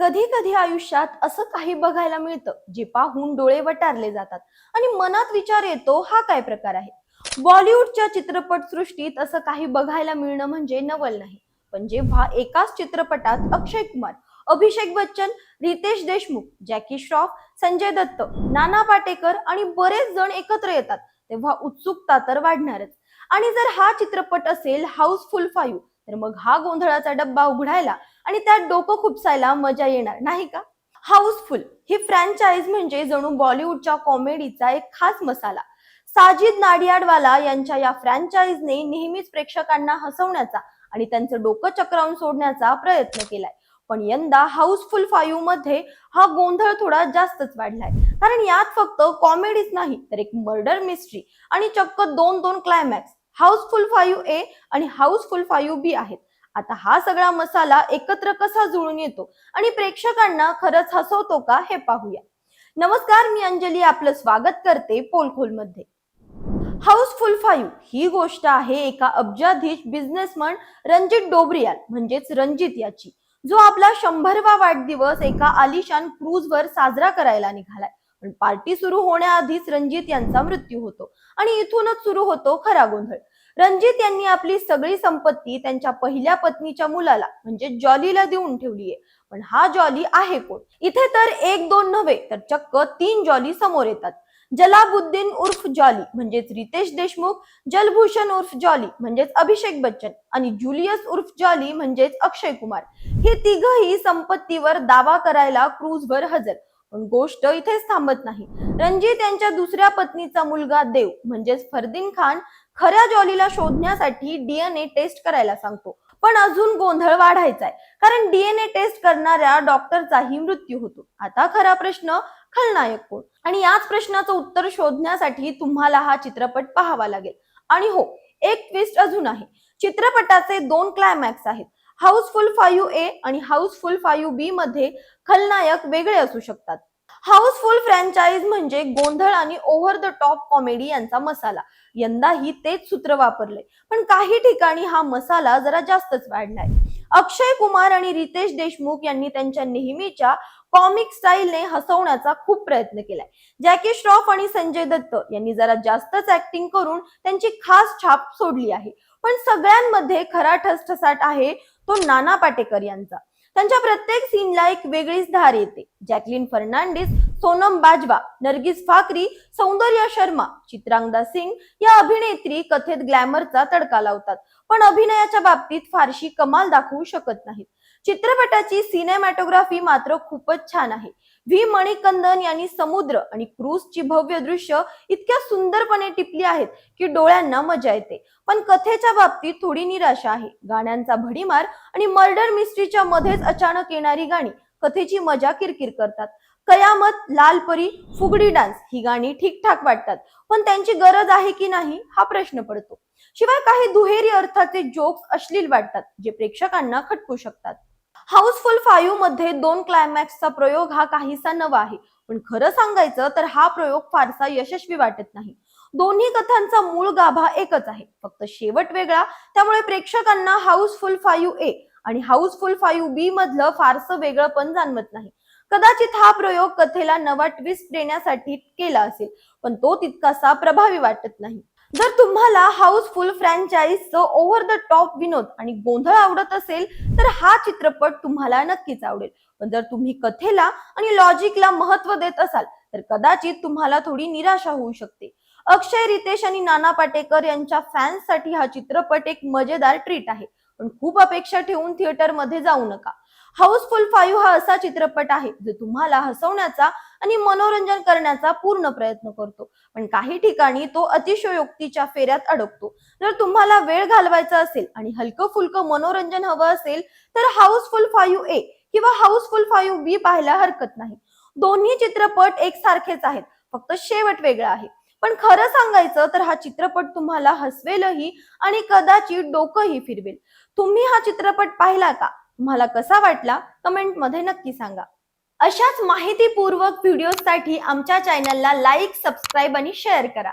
कधी कधी आयुष्यात असं काही बघायला मिळतं जे पाहून डोळे वटारले जातात. आणि मनात विचार येतो हा काय प्रकार आहे? बॉलिवूडच्या चित्रपट सृष्टीत असं काही बघायला मिळणं म्हणजे नवल नाही. पण जेव्हा एकाच चित्रपटात अक्षय कुमार अभिषेक बच्चन रितेश देशमुख जॅकी श्रॉफ संजय दत्त नाना पाटेकर आणि बरेच जण एकत्र येतात तेव्हा उत्सुकता तर वाढणारच. आणि जर हा चित्रपट असेल हाऊसफुल फाईव्ह तर मग हा गोंधळाचा डब्बा उघडायला आणि त्यात डोकं खुपसायला मजा येणार नाही का? हाऊसफुल ही फ्रँचाईज म्हणजे जणू बॉलिवूडच्या कॉमेडीचा एक खास मसाला. साजिद नाडियाडवाला यांच्या या फ्रँचाईजने नेहमीच प्रेक्षकांना हसवण्याचा आणि त्यांचं डोकं चक्रावून सोडण्याचा प्रयत्न केलाय. पण यंदा हाऊसफुल फाईव्हमध्ये हा गोंधळ थोडा जास्तच वाढलाय. कारण यात फक्त कॉमेडीच नाही तर एक मर्डर मिस्ट्री आणि चक्क दोन दोन क्लायमॅक्स हाऊसफुल फायू ए आणि हाऊसफुल फायू बी आहेत. आता हा सगळा मसाला एकत्र कसा जुळून येतो आणि प्रेक्षकांना खरंच हसवतो का हे पाहूया. नमस्कार मी अंजली आपलं स्वागत करते पोलखोलमध्ये हाऊसफुल फाईव्ह ही गोष्ट आहे एका अब्जाधीश बिझनेसमन रणजित डोबरियाल म्हणजेच रणजित याची जो आपला शंभरवा वाढदिवस एका आलिशान क्रूज वर साजरा करायला निघालाय. पण पार्टी सुरू होण्याआधीच रणजित यांचा मृत्यू होतो आणि इथूनच सुरू होतो खरा गोंधळ. रणजित यांनी आपली सगळी संपत्ती त्यांच्या पहिल्या पत्नीच्या मुलाला म्हणजे जॉलीला देऊन ठेवली आहे. पण हा जॉली आहे कोण? इथे तर एक दोन नव्हे तर चक्क तीन जॉली समोर येतात. जलाबुद्दीन उर्फ जॉली म्हणजेच रितेश देशमुख जलभूषण उर्फ जॉली म्हणजेच अभिषेक बच्चन आणि जुलियस उर्फ जॉली म्हणजेच अक्षय कुमार. हे तिघही संपत्तीवर दावा करायला क्रूजवर हजर. पण गोष्ट इथेच थांबत नाही. रणजित यांच्या दुसऱ्या पत्नीचा मुलगा देव म्हणजेच फरदीन खान खऱ्या जॉलीला शोधण्यासाठी डीएनए टेस्ट करायला सांगतो. पण अजून गोंधळ वाढायचा आहे कारण डीएनए टेस्ट करणाऱ्या डॉक्टरचाही मृत्यू होतो. आता खरा प्रश्न खलनायक कोण? आणि याच प्रश्नाचं उत्तर शोधण्यासाठी तुम्हाला हा चित्रपट पाहावा लागेल. आणि हो एक ट्विस्ट अजून आहे. चित्रपटाचे दोन क्लायमॅक्स आहेत. हाऊसफुल फायू ए आणि हाऊसफुल फायू बी मध्ये खलनायक वेगळे असू शकतात. हाऊसफुल फ्रँचाईज म्हणजे गोंधळ आणि ओव्हर द टॉप कॉमेडी यांचा मसाला. यंदाही तेच सूत्र वापरले पण काही ठिकाणी हा मसाला जरा जास्तच वाढलाय. अक्षय कुमार आणि रितेश देशमुख यांनी त्यांच्या नेहमीच्या कॉमिक स्टाईलने हसवण्याचा खूप प्रयत्न केलाय. जॅकी श्रॉफ आणि संजय दत्त यांनी जरा जास्तच ऍक्टिंग करून त्यांची खास छाप सोडली आहे. पण सगळ्यांमध्ये खरा ठसठसाट आहे तो नाना पाटेकर यांचा. त्यांच्या प्रत्येक सीनला एक वेगळीच धार येते. जॅकलिन फर्नांडिस सोनम बाजवा नरगिस फाकरी सौंदर्य शर्मा चित्रांगदा सिंग या अभिनेत्री कथेत ग्लॅमरचा तडका लावतात. पण अभिनयाच्या बाबतीत फारशी कमाल दाखवू शकत नाहीत. चित्रपटाची सिनेमॅटोग्राफी मात्र खूपच छान आहे. व्ही मणिकंदन यांनी समुद्र आणि क्रूजची भव्य दृश्य इतक्या सुंदरपणे टिपली आहेत की डोळ्यांना मजा येते. पण कथेच्या बाबतीत थोडी निराशा आहे. गाण्यांचा भडीमार आणि मर्डर मिस्ट्रीच्या मध्येच अचानक येणारी गाणी कथेची मजा किरकिर करतात. कयामत लालपरी फुगडी डान्स ही गाणी ठीकठाक वाटतात. पण त्यांची गरज आहे की नाही हा प्रश्न पडतो. शिवाय काही दुहेरी अर्थाचे जोक्स अश्लील वाटतात जे प्रेक्षकांना खटकू शकतात. हाऊसफुल फाईव्हमध्ये दोन क्लायमॅक्सचा प्रयोग हा काहीसा नवा आहे. पण खरं सांगायचं तर हा प्रयोग फारसा यशस्वी वाटत नाही. दोन्ही कथांचा मूळ गाभा एकच आहे. फक्त शेवट वेगळा त्यामुळे प्रेक्षकांना हाऊसफुल फाईव्ह ए आणि हाऊसफुल फाईव्ह बी मधलं फारसं वेगळं पण जाणवत नाही. कदाचित हा प्रयोग कथेला नवा ट्विस्ट देण्यासाठी केला असेल पण तो तितकासा प्रभावी वाटत नाही. जर तुम्हाला हाऊसफुल फ्रँचाईजचं ओव्हर द टॉप विनोद आणि गोंधळ आवडत असेल तर हा चित्रपट तुम्हाला नक्कीच आवडेल. पण जर तुम्ही कथेला आणि लॉजिकला महत्त्व देत असाल तर कदाचित तुम्हाला थोडी निराशा होऊ शकते. अक्षय रितेश आणि नाना पाटेकर यांच्या फॅन्ससाठी हा चित्रपट एक मजेदार ट्रीट आहे. पण खूप अपेक्षा ठेवून थिएटरमध्ये जाऊ नका. हाऊसफुल फाईव्ह हा असा चित्रपट आहे जो तुम्हाला हसवण्याचा आणि मनोरंजन करण्याचा पूर्ण प्रयत्न करतो. पण काही ठिकाणी तो अतिशयोक्तीच्या फेऱ्यात अडकतो. जर तुम्हाला वेळ घालवायचा असेल आणि हलकं फुलकं मनोरंजन हवं असेल तर हाऊसफुल फाईव्ह ए किंवा हाऊसफुल फाईव्ह बी पाहायला हरकत नाही. दोन्ही चित्रपट एकसारखेच आहेत फक्त शेवट वेगळा आहे. पण खरं सांगायचं तर हा चित्रपट तुम्हाला हसवेलही आणि कदाचित डोकंही फिरवेल. तुम्ही हा चित्रपट पाहिला का? तुम्हाला कसा वाटला कमेंटमध्ये नक्की सांगा. अशाच माहितीपूर्वक व्हिडिओसाठी आमच्या चॅनलला लाईक सबस्क्राईब आणि शेअर करा.